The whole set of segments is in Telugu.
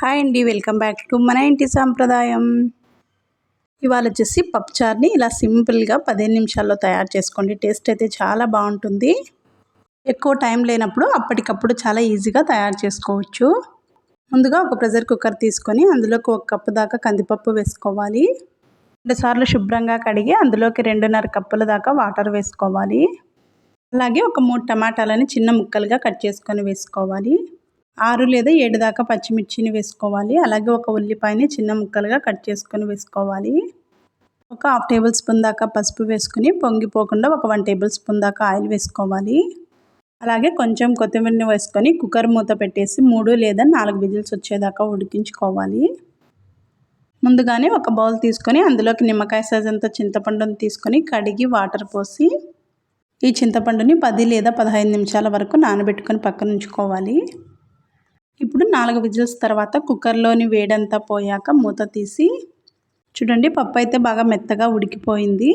హాయ్ అండి వెల్కమ్ బ్యాక్ టు మన ఇంటి సాంప్రదాయం. ఇవాళ వచ్చేసి పప్పుచార్ని ఇలా సింపుల్గా పదిహేను నిమిషాల్లో తయారు చేసుకోండి. టేస్ట్ అయితే చాలా బాగుంటుంది. ఎక్కువ టైం లేనప్పుడు అప్పటికప్పుడు చాలా ఈజీగా తయారు చేసుకోవచ్చు. ముందుగా ఒక ప్రెషర్ కుక్కర్ తీసుకొని అందులోకి ఒక కప్పు దాకా కందిపప్పు వేసుకోవాలి. రెండుసార్లు శుభ్రంగా కడిగి అందులోకి రెండున్నర కప్పుల దాకా వాటర్ వేసుకోవాలి. అలాగే ఒక మూడు టమాటాలని చిన్న ముక్కలుగా కట్ చేసుకొని వేసుకోవాలి. ఆరు లేదా ఏడు దాకా పచ్చిమిర్చిని వేసుకోవాలి. అలాగే ఒక ఉల్లిపాయని చిన్న ముక్కలుగా కట్ చేసుకొని వేసుకోవాలి. ఒక హాఫ్ టేబుల్ స్పూన్ దాకా పసుపు వేసుకుని పొంగిపోకుండా ఒక వన్ టేబుల్ స్పూన్ దాకా ఆయిల్ వేసుకోవాలి. అలాగే కొంచెం కొత్తిమీరని వేసుకొని కుక్కర్ మూత పెట్టేసి మూడు లేదా నాలుగు విజిల్స్ వచ్చేదాకా ఉడికించుకోవాలి. ముందుగానే ఒక బౌల్ తీసుకొని అందులోకి నిమ్మకాయ సైజ్ అంతా చింతపండుని తీసుకొని కడిగి వాటర్ పోసి ఈ చింతపండుని పది లేదా పదహైదు నిమిషాల వరకు నానబెట్టుకొని పక్కన ఉంచుకోవాలి. ఇప్పుడు నాలుగు విజిల్స్ తర్వాత కుక్కర్లోని వేడంతా పోయాక మూత తీసి చూడండి పప్పు అయితే బాగా మెత్తగా ఉడికిపోయింది.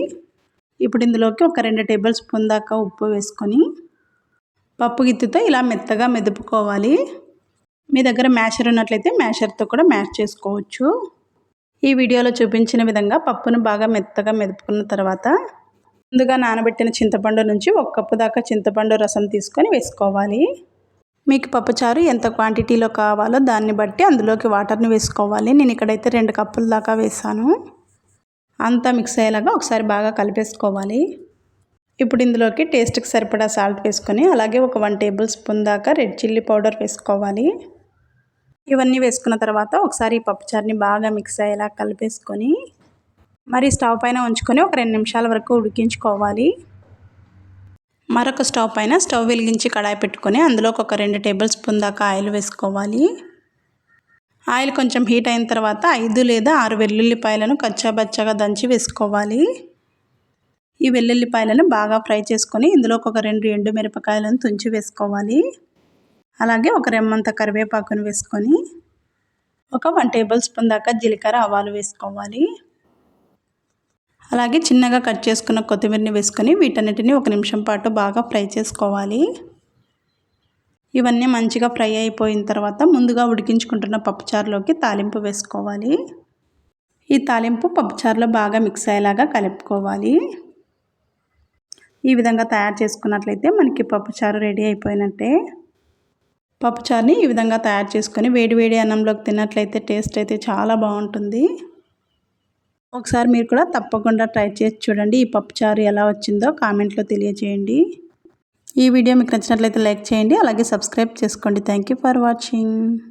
ఇప్పుడు ఇందులోకి ఒక రెండు టేబుల్ స్పూన్ దాకా ఉప్పు వేసుకొని పప్పు గిత్తితో ఇలా మెత్తగా మెదుపుకోవాలి. మీ దగ్గర మ్యాషర్ ఉన్నట్లయితే మ్యాషర్తో కూడా మ్యాష్ చేసుకోవచ్చు. ఈ వీడియోలో చూపించిన విధంగా పప్పును బాగా మెత్తగా మెదుపుకున్న తర్వాత ముందుగా నానబెట్టిన చింతపండు నుంచి ఒక కప్పు దాకా చింతపండు రసం తీసుకొని వేసుకోవాలి. మీకు పప్పుచారు ఎంత క్వాంటిటీలో కావాలో దాన్ని బట్టి అందులోకి వాటర్ని వేసుకోవాలి. నేను ఇక్కడైతే రెండు కప్పుల దాకా వేసాను. అంతా మిక్స్ అయ్యేలాగా ఒకసారి బాగా కలిపేసుకోవాలి. ఇప్పుడు ఇందులోకి టేస్ట్కి సరిపడా సాల్ట్ వేసుకొని అలాగే ఒక వన్ టేబుల్ స్పూన్ దాకా రెడ్ చిల్లీ పౌడర్ వేసుకోవాలి. ఇవన్నీ వేసుకున్న తర్వాత ఒకసారి ఈ పప్పుచారుని బాగా మిక్స్ అయ్యేలా కలిపేసుకొని మరి స్టవ్ పైన ఉంచుకొని ఒక రెండు నిమిషాల వరకు ఉడికించుకోవాలి. మరొక స్టవ్ పైన స్టవ్ వెలిగించి కడాయి పెట్టుకొని అందులోకి ఒక రెండు టేబుల్ స్పూన్ దాకా ఆయిల్ వేసుకోవాలి. ఆయిల్ కొంచెం హీట్ అయిన తర్వాత ఐదు లేదా ఆరు వెల్లుల్లిపాయలను కచ్చాబచ్చాగా దంచి వేసుకోవాలి. ఈ వెల్లుల్లిపాయలను బాగా ఫ్రై చేసుకొని ఇందులోకి ఒక రెండు ఎండు మిరపకాయలను తుంచి వేసుకోవాలి. అలాగే ఒక రెమ్మంత కరివేపాకును వేసుకొని ఒక వన్ టేబుల్ స్పూన్ దాకా జీలకర్ర ఆవాలు వేసుకోవాలి. అలాగే చిన్నగా కట్ చేసుకున్న కొత్తిమీరని వేసుకొని వీటన్నిటిని ఒక నిమిషం పాటు బాగా ఫ్రై చేసుకోవాలి. ఇవన్నీ మంచిగా ఫ్రై అయిపోయిన తర్వాత ముందుగా ఉడికించుకుంటున్న పప్పుచారులోకి తాలింపు వేసుకోవాలి. ఈ తాలింపు పప్పుచారులో బాగా మిక్స్ అయ్యేలాగా కలుపుకోవాలి. ఈ విధంగా తయారు చేసుకున్నట్లయితే మనకి పప్పుచారు రెడీ అయిపోయినట్టే. పప్పుచారుని ఈ విధంగా తయారు చేసుకొని వేడివేడి అన్నంలోకి తిన్నట్లయితే టేస్ట్ అయితే చాలా బాగుంటుంది. ఒకసారి మీరు కూడా తప్పకుండా ట్రై చేసి చూడండి. ఈ పప్పుచారు ఎలా వచ్చిందో కామెంట్లో తెలియజేయండి ఈ వీడియో మీకు నచ్చినట్లయితే లైక్ చేయండి. అలాగే సబ్స్క్రైబ్ చేసుకోండి. Thank for watching.